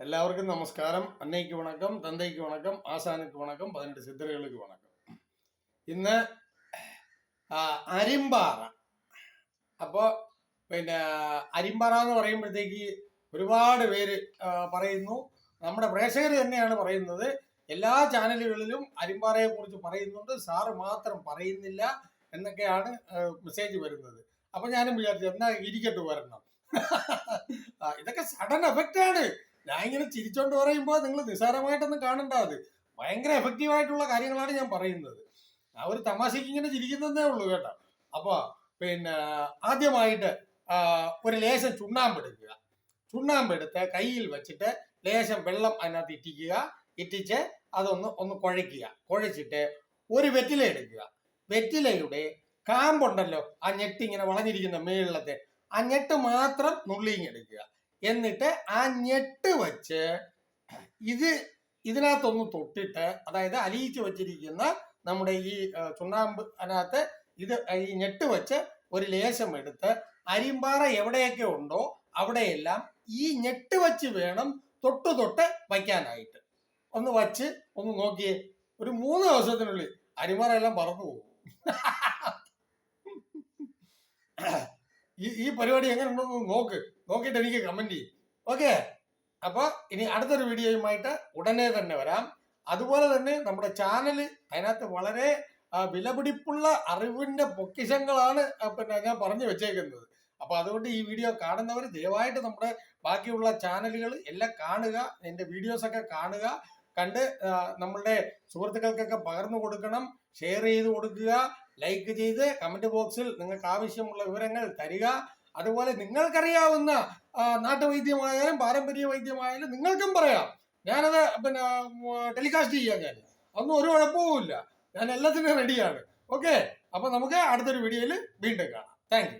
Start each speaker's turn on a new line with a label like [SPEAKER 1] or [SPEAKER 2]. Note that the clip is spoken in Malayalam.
[SPEAKER 1] எல்லாருக்கும் நமஸ்காரம் அன்னைக்கு வணக்கம் தந்தைக்கு வணக்கம் ஆசானுக்கு வணக்கம் பதினெட்டு சித்தர்களுக்கு வணக்கம் ഇന്ന് ആ, അരിമ്പാറ അപ്പോൾ പിന്നെ അരിമ്പാറ എന്ന് പറയുമ്പോഴത്തേക്ക് ഒരുപാട് പേര് ആ, പറയുന്നു നമ്മുടെ പ്രേക്ഷകർ തന്നെയാണ് പറയുന്നത് എല്ലാ ചാനലുകളിലും അരിമ്പാറയെ കുറിച്ച് പറയുന്നുണ്ട് സാറ് മാത്രം പറയുന്നില്ല എന്നൊക്കെയാണ് മെസ്സേജ് വരുന്നത് അപ്പൊ ഞാനും വിചാരിച്ചു എന്നാ ഇരിക്കട്ടെ വരണം ആ, ഇതൊക്കെ സഡൻ എഫക്റ്റ് ആണ് ഞാൻ ഇങ്ങനെ ചിരിച്ചോണ്ട് പറയുമ്പോൾ നിങ്ങൾ നിസ്സാരമായിട്ടൊന്നും കാണണ്ട അത്. ഭയങ്കര എഫക്റ്റീവ് ആയിട്ടുള്ള കാര്യങ്ങളാണ് ഞാൻ പറയുന്നത്. ആ ഒരു തമാശക്ക് ഇങ്ങനെ ചിരിക്കുന്നതേ ഉള്ളൂ കേട്ടോ. അപ്പൊ പിന്നെ ആദ്യമായിട്ട് ഒരു ലേശം ചുണ്ണാമ്പെടുക്കുക. ചുണ്ണാമ്പെടുത്ത് കയ്യിൽ വെച്ചിട്ട് ലേശം വെള്ളം അതിനകത്ത് ഇറ്റിക്കുക. ഇറ്റിച്ച് അതൊന്ന് ഒന്ന് കുഴയ്ക്കുക. കുഴച്ചിട്ട് ഒരു വെറ്റില എടുക്കുക. വെറ്റിലയുടെ കാമ്പുണ്ടല്ലോ ആ ഞെട്ട് ഇങ്ങനെ വളഞ്ഞിരിക്കുന്ന മേളിലത്തെ. ആ ഞെട്ട് മാത്രം നുള്ളിങ്ങെടുക്കുക എന്നിട്ട് ആ ഞെട്ട് വച്ച് ഇത് ഇതിനകത്തൊന്ന് തൊട്ടിട്ട് അതായത് അലിയിച്ച് വെച്ചിരിക്കുന്ന നമ്മുടെ ഈ ചുണ്ണാമ്പ് അതിനകത്ത് ഇത് ഈ ഞെട്ട് വെച്ച് ഒരു ലേശം എടുത്ത് അരിമ്പാറ എവിടെയൊക്കെ ഉണ്ടോ അവിടെയെല്ലാം ഈ ഞെട്ട് വച്ച് വേണം തൊട്ട് തൊട്ട് വയ്ക്കാനായിട്ട്. ഒന്ന് വച്ച് ഒന്ന് നോക്കിയേ. ഒരു മൂന്ന് ദിവസത്തിനുള്ളിൽ അരിമാറ എല്ലാം പറന്നു പോകും. ഈ ഈ പരിപാടി എങ്ങനെ ഉണ്ടെന്ന് നോക്ക്. നോക്കിയിട്ട് എനിക്ക് കമന്റ് ചെയ്യും. ഓക്കെ അപ്പൊ ഇനി അടുത്തൊരു വീഡിയോയുമായിട്ട് ഉടനെ തന്നെ വരാം. അതുപോലെ തന്നെ നമ്മുടെ ചാനൽ അതിനകത്ത് വളരെ വിലപിടിപ്പുള്ള അറിവിന്റെ പൊക്കിശങ്ങളാണ് പിന്നെ ഞാൻ പറഞ്ഞു വെച്ചേക്കുന്നത്. അപ്പൊ അതുകൊണ്ട് ഈ വീഡിയോ കാണുന്നവർ ദയവായിട്ട് നമ്മുടെ ബാക്കിയുള്ള ചാനലുകൾ എല്ലാം കാണുക എന്റെ വീഡിയോസ് ഒക്കെ കാണുക കണ്ട് നമ്മളുടെ സുഹൃത്തുക്കൾക്കൊക്കെ പകർന്നു കൊടുക്കണം ഷെയർ ചെയ്ത് കൊടുക്കുക ലൈക്ക് ചെയ്ത് കമന്റ് ബോക്സിൽ നിങ്ങൾക്ക് ആവശ്യമുള്ള വിവരങ്ങൾ തരിക. അതുപോലെ നിങ്ങൾക്കറിയാവുന്ന നാട്ടുവൈദ്യമായാലും പാരമ്പര്യ വൈദ്യമായാലും നിങ്ങൾക്കും പറയാം. ഞാനത് പിന്നെ ടെലികാസ്റ്റ് ചെയ്യാം ഞാൻ. ഒന്നും ഒരു കുഴപ്പവുമില്ല ഞാൻ എല്ലാത്തിനും റെഡിയാണ് ഓക്കെ അപ്പൊ നമുക്ക് അടുത്തൊരു വീഡിയോയിൽ വീണ്ടും കാണാം. താങ്ക്